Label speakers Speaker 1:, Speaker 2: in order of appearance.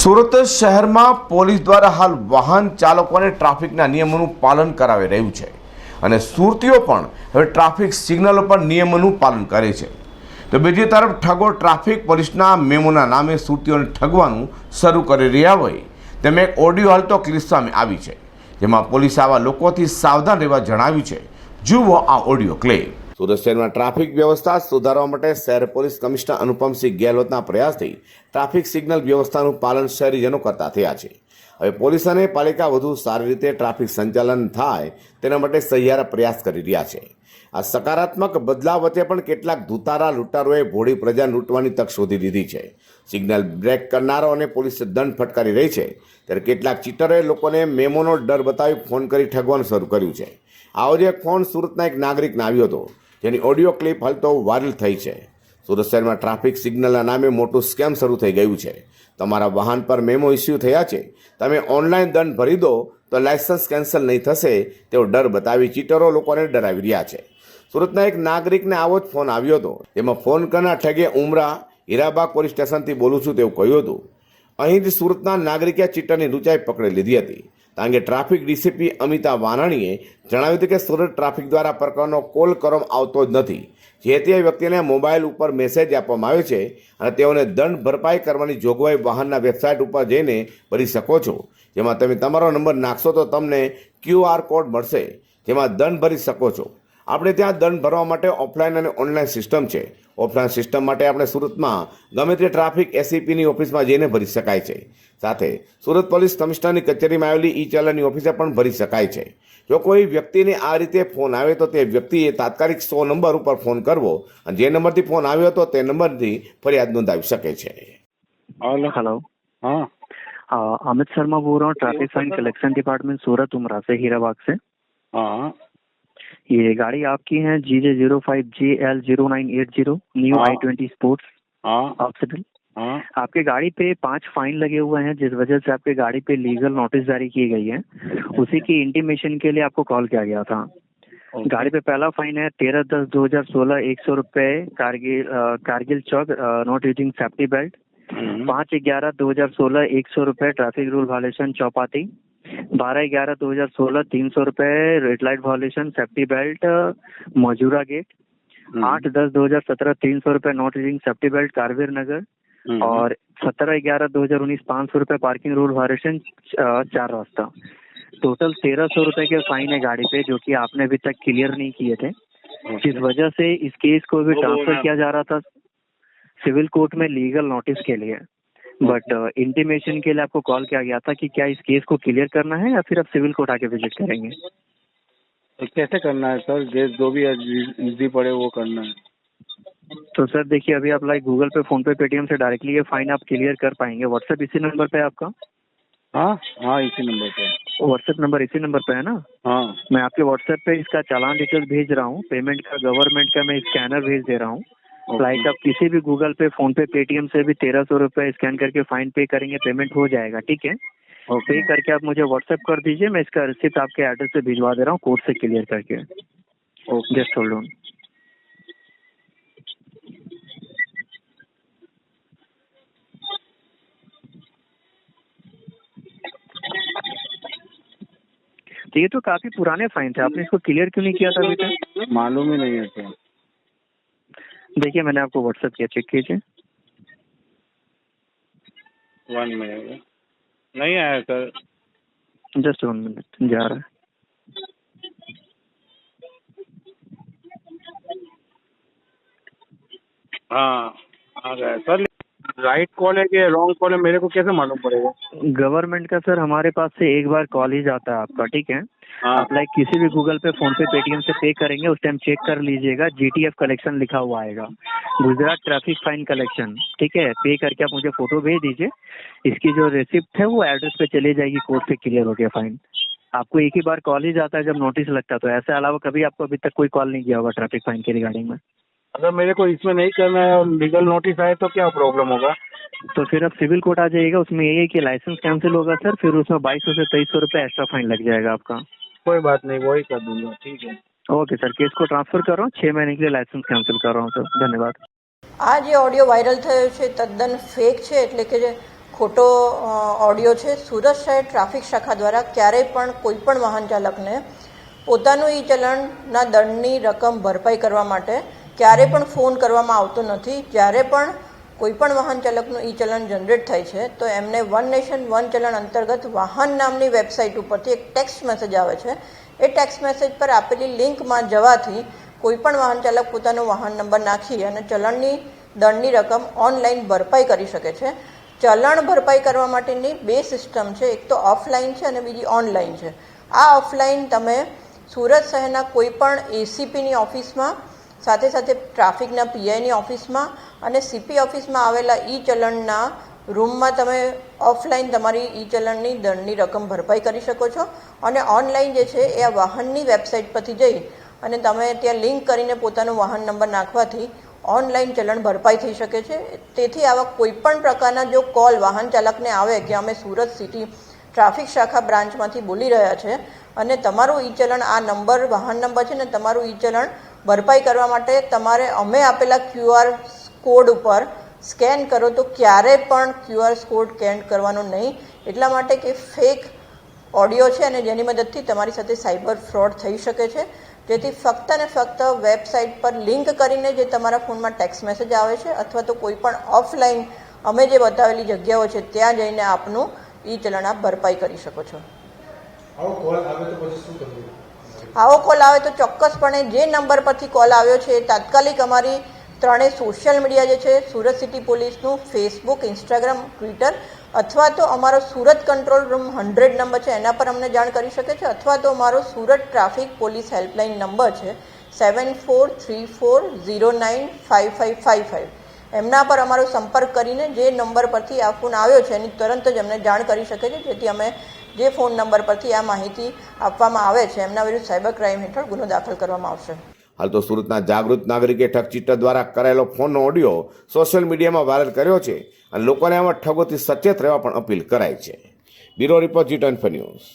Speaker 1: સુરત શહેરમાં પોલીસ દ્વારા હાલ વાહન ચાલકોને ટ્રાફિકના નિયમોનું પાલન કરાવી રહ્યું છે. અને સુરતીઓ પણ હવે ટ્રાફિક સિગ્નલો પર નિયમોનું પાલન કરે છે. તો બીજી તરફ ઠગો ટ્રાફિક પોલીસના મેમોના નામે સુરતીઓને ઠગવાનું શરૂ કરી રહ્યા હોય તેમ એક ઓડિયો હાલ તો ક્લિપ સામે આવી છે. જેમાં પોલીસે આવા લોકોથી સાવધાન રહેવા જણાવ્યું છે. જુઓ આ ઓડિયો ક્લિપ. સુરત શહેરમાં ટ્રાફિક વ્યવસ્થા સુધારવા માટે શહેર પોલીસ કમિશનર અનુપમસિંહ ગેહલોતના પ્રયાસથી ટ્રાફિક સિગ્નલ વ્યવસ્થાનું પાલન શહેરીજનો કરતા થયા છે. હવે પોલીસ અને પાલિકા વધુ સારી રીતે ટ્રાફિક સંચાલન થાય તેના માટે સહિયારા પ્રયાસ કરી રહ્યા છે. આ સકારાત્મક બદલાવ વચ્ચે પણ કેટલાક ધુતારા લૂંટારોએ ભોળી પ્રજા લૂંટવાની તક શોધી લીધી છે. સિગ્નલ બ્રેક કરનારો અને પોલીસે દંડ ફટકારી રહી છે. ત્યારે કેટલાક ચીટરોએ લોકોને મેમોનો ડર બતાવી ફોન કરી ઠગવાનું શરૂ કર્યું છે. આવો જ એક ફોન સુરતના એક નાગરિકને આવ્યો હતો. જેની ઓડિયો ક્લિપ હાલ તો વાયરલ થઈ છે. સુરત શહેરમાં ટ્રાફિક સિગ્નલના નામે મોટું સ્કેમ શરૂ થઈ ગયું છે. તમારા વાહન પર મેમો ઇસ્યુ થયા છે. તમે ઓનલાઈન દંડ ભરી દો તો લાયસન્સ કેન્સલ નહીં થશે તેવો ડર બતાવી ચીટરો લોકોને ડરાવી રહ્યા છે. સુરતના એક નાગરિકને આવો જ ફોન આવ્યો હતો. તેમાં ફોન કરનાર ઠગે ઉમરા હીરાબાગ પોલીસ સ્ટેશનથી બોલું છું તેવું કહ્યું હતું. અહીંથી સુરતના નાગરિકે ચીટરની ઊંચાઈ પકડી લીધી હતી. કારણ કે ટ્રાફિક ડીસીપી અમિતા વાનાણીએ જણાવ્યું હતું કે સુરત ટ્રાફિક દ્વારા પ્રકારનો કોલ કરવામાં આવતો જ નથી. જે તે વ્યક્તિને મોબાઈલ ઉપર મેસેજ આપવામાં આવે છે અને તેઓને દંડ ભરપાઈ કરવાની જોગવાઈ વાહનના વેબસાઇટ ઉપર જઈને ભરી શકો છો. જેમાં તમે તમારો નંબર નાખશો તો તમને ક્યુઆર કોડ મળશે. જેમાં દંડ ભરી શકો છો. આપણે ત્યાં દંડ ભરવા માટે ઓફલાઈન અને ઓનલાઈન સિસ્ટમ છે. ઓફલાઈન સિસ્ટમ માટે આપણે સુરતમાં ગમે તે ટ્રાફિક એસીપીની ઓફિસમાં જઈને ભરી શકાય છે. સાથે સુરત પોલીસ કમિશનરની કચેરીમાં આવેલી ઈ ચાલનની ઓફિસે પણ ભરી શકાય છે. જો કોઈ વ્યક્તિને આ રીતે ફોન આવે તો તે વ્યક્તિએ તાત્કાલિક સો નંબર ઉપર ફોન કરવો અને જે નંબરથી ફોન આવ્યો હતો તે નંબરથી ફરિયાદ નોંધાવી શકે છે.
Speaker 2: હા. અમિત શર્મા બોલ રહા. Traffic sign collection department Surat Umra Hirabag સે.
Speaker 3: હા.
Speaker 2: ये गाड़ी आपकी है G J zero five G L zero nine eight zero
Speaker 3: new.
Speaker 2: I twenty sports
Speaker 3: हाँ।
Speaker 2: आपके गाड़ी पे पाँच फाइन लगे हुए हैं जिस वजह से आपके गाड़ी पे लीगल नोटिस जारी की गई है। उसी की इंटीमेशन के लिए आपको कॉल किया गया था। गाड़ी पे पहला फाइन है तेरह दस दो हज़ार सोलह एक सौ रुपए कारगिल कारगिल चौक नॉट यूजिंग सेफ्टी बेल्ट पाँच ग्यारह दो हज़ार सोलह एक सौ रुपए ट्रैफ़िक रूल वायलेशन चौपाती बारह ग्यारह दो हज़ार सोलह तीन सौ रुपए red light violation safety belt Majura gate
Speaker 3: हम्म,
Speaker 2: आठ दस दो हज़ार सत्रह तीन सौ रुपए not using safety belt Karvir Nagar.
Speaker 3: हम्म,
Speaker 2: और सत्रह ग्यारह दो हज़ार उन्नीस पाँच सौ रुपए पार्किंग रूल वायलेशन चार रास्ता. टोटल तेरह सौ रुपए के फाइन है गाड़ी पे जो कि आपने अभी तक क्लियर नहीं किए थे. जिस वजह से इस केस को भी ट्रांसफ़र किया जा रहा था सिविल कोर्ट में लीगल नोटिस के लिए. बट इंटीमेशन के लिए आपको कॉल किया गया था कि क्या इस केस को क्लियर करना है या फिर आप सिविल कोर्ट आके विज़िट करेंगे?
Speaker 3: तो कैसे करना है सर? जे जो भी इजी पड़े वो करना है।
Speaker 2: तो सर देखिए अभी आप like Google Pay PhonePe Paytm से डायरेक्टली ये फाइन आप क्लियर कर पाएँगे। व्हाट्सएप इसी नंबर पे आपका?
Speaker 3: हाँ हाँ इसी नंबर पे
Speaker 2: व्हाट्सएप नंबर इसी नंबर पे है ना?
Speaker 3: हाँ।
Speaker 2: मैं आपके व्हाट्सएप पे इसका चालान डिटेल भेज रहा हूँ। पेमेंट का गवर्नमेंट का मैं स्कैनर भेज दे रहा हूँ। लाइक आप किसी भी Google Pay PhonePe Paytm से भी तेरह सौ रुपये स्कैन करके फाइन पे करेंगे पेमेंट हो जाएगा ठीक है? और
Speaker 3: पे
Speaker 2: करके आप मुझे व्हाट्सएप कर दीजिए मैं इसका रिसिप्ट आपके एड्रेस पे भिजवा दे रहा हूँ कोर्ट से क्लियर करके।
Speaker 3: ओके
Speaker 2: जस्ट होल्ड ऑन तो ये तो काफ़ी पुराने फाइन थे आपने इसको क्लियर क्यों नहीं किया था अभी तक?
Speaker 3: मालूम ही नहीं है
Speaker 2: देखिए मैंने आपको व्हाट्सएप किया चेक कीजिए।
Speaker 3: वन मिनट नहीं आया सर
Speaker 2: जस्ट वन मिनट जा रहा है।
Speaker 3: हाँ आ गया सर राइट कॉल है कि रॉन्ग कॉल है मेरे को कैसे मालूम पड़ेगा?
Speaker 2: गवर्नमेंट का सर हमारे पास से एक बार कॉल ही जाता है आपका ठीक है
Speaker 3: हाँ?
Speaker 2: आप लाइक किसी भी Google Pay PhonePe Paytm से पे करेंगे उस टाइम चेक कर लीजिएगा जीटीएफ कलेक्शन लिखा हुआ आएगा। गुजरात ट्रैफ़िक फाइन कलेक्शन ठीक है? पे करके आप मुझे फ़ोटो भेज दीजिए। इसकी जो रिसिप्ट है वो एड्रेस पे चली जाएगी कोर्ट से क्लियर हो गया फाइन आपको एक ही बार कॉल ही जाता है जब नोटिस लगता है तो ऐसे अलावा कभी आपको अभी तक कोई कॉल नहीं किया होगा ट्रैफ़िक फाइन के रिगार्डिंग में।
Speaker 3: अगर मेरे को इसमें नहीं करना है और लीगल नोटिस आए तो क्या प्रॉब्लम होगा?
Speaker 2: तो फिर अब सिविल कोर्ट आ जाइएगा उसमें यही है कि लाइसेंस कैंसिल होगा सर फिर उसमें बाईस सौ से तेईस सौ रुपये एक्स्ट्रा फाइन लग जाएगा आपका।
Speaker 3: कोई बात नहीं वही कर दूंगा ठीक है
Speaker 2: ओके सर केस को ट्रांसफर कर रहा हूँ छः महीने के लिए लाइसेंस कैंसिल कर रहा हूँ सर धन्यवाद
Speaker 4: આ જે ઓડિયો વાયરલ થયો છે તદ્દન ફેક છે એટલે કે જે ખોટો અ, ઓડિયો છે સુરત શહેર ટ્રાફિક શાખા દ્વારા ક્યારેય પણ કોઈ પણ વાહન ચાલકને પોતાનું ઈ ચલણના દંડની રકમ ભરપાઈ કરવા માટે ક્યારેય પણ ફોન કરવામાં આવતો નથી જ્યારે પણ કોઈ પણ વાહન ચાલકનું ઈ ચલણ જનરેટ થાય છે, તો એમને વન નેશન વન ચલણ અંતર્ગત વાહન નામની વેબસાઇટ ઉપરથી એક ટેક્સ્ટ મેસેજ આવે છે. એ ટેક્સ્ટ મેસેજ પર આપેલી લિંકમાં જવાથી કોઈપણ વાહન ચાલક પોતાનો વાહન નંબર નાખી અને ચલણની દંડની રકમ ઓનલાઈન ભરપાઈ કરી શકે છે. ચલણ ભરપાઈ કરવા માટેની બે સિસ્ટમ છે, એક તો ઓફલાઈન છે અને બીજી ઓનલાઈન છે. આ ઓફલાઈન તમે સુરત શહેરના કોઈપણ એસીપીની ઓફિસમાં સાથે સાથે ટ્રાફિકના પીઆઈની ઓફિસમાં અને સીપી ઓફિસમાં આવેલા ઈ ચલણના રૂમમાં તમે ઓફલાઈન તમારી ઈ ચલણની દંડની રકમ ભરપાઈ કરી શકો છો. અને ઓનલાઈન જે છે એ આ વાહનની વેબસાઇટ પરથી જઈ અને તમે ત્યાં લિંક કરીને પોતાનો વાહન નંબર નાખવાથી ઓનલાઈન ચલણ ભરપાઈ થઈ શકે છે. તેથી આવા કોઈપણ પ્રકારના જો કોલ વાહન ચાલકને આવે કે અમે સુરત સિટી ટ્રાફિક શાખા બ્રાન્ચમાંથી બોલી રહ્યા છે અને તમારું ઈ ચલણ આ નંબર, વાહન નંબર છે ને તમારું ઈ ચલણ ભરપાઈ કરવા માટે તમારે અમે આપેલા ક્યુઆર કોડ ઉપર સ્કેન કરો તો ક્યારે પણ ક્યુઆર કોડ સ્કેન કરવાનો નહીં. એટલા માટે કે ફેક ઓડિયો છે અને જેની મદદથી તમારી સાથે સાયબર ફ્રોડ થઈ શકે છે. જેથી ફક્ત ને ફક્ત વેબસાઇટ પર લિંક કરીને જે તમારા ફોનમાં ટેક્સ મેસેજ આવે છે અથવા તો કોઈ પણ ઓફલાઈન અમે જે બતાવેલી જગ્યાઓ છે ત્યાં જઈને આપનું ઈ ચલણ આપ ભરપાઈ કરી શકો છો.
Speaker 5: કોલ આવે તો પછી શું કરવું?
Speaker 4: આવો કોલ આવે તો ચોક્કસપણે જે નંબર પરથી કોલ આવ્યો છે તાત્કાલિક અમારી ત્રણેય સોશિયલ મીડિયા જે છે, સુરત સિટી પોલીસનું ફેસબુક ઇન્સ્ટાગ્રામ ટ્વિટર અથવા તો અમારો Surat control room hundred number છે, એના પર અમને જાણ કરી શકે છે અથવા તો અમારો Surat traffic police helpline number છે seven four three four zero nine five five five five એમના પર અમારો સંપર્ક કરીને જે નંબર પરથી આ ફોન આવ્યો છે, એની તરત જ અમને જાણ કરી શકે છે, જેથી અમે જે ફોન નંબર પરથી આ માહિતી આપવામાં આવે છે, એમના વિરુદ્ધ સાયબર ક્રાઇમ હેઠળ ગુનો દાખલ કરવામાં આવશે.
Speaker 1: હાલ તો સુરતના જાગૃત નાગરિકે ઠગચીટર દ્વારા કરાયેલો ફોનનો ઓડિયો સોશિયલ મીડિયામાં વાયરલ કર્યો છે અને લોકોને આમાં ઠગોથી સચેત રહેવા પણ અપીલ કરાઈ છે. Bureau report G twenty news.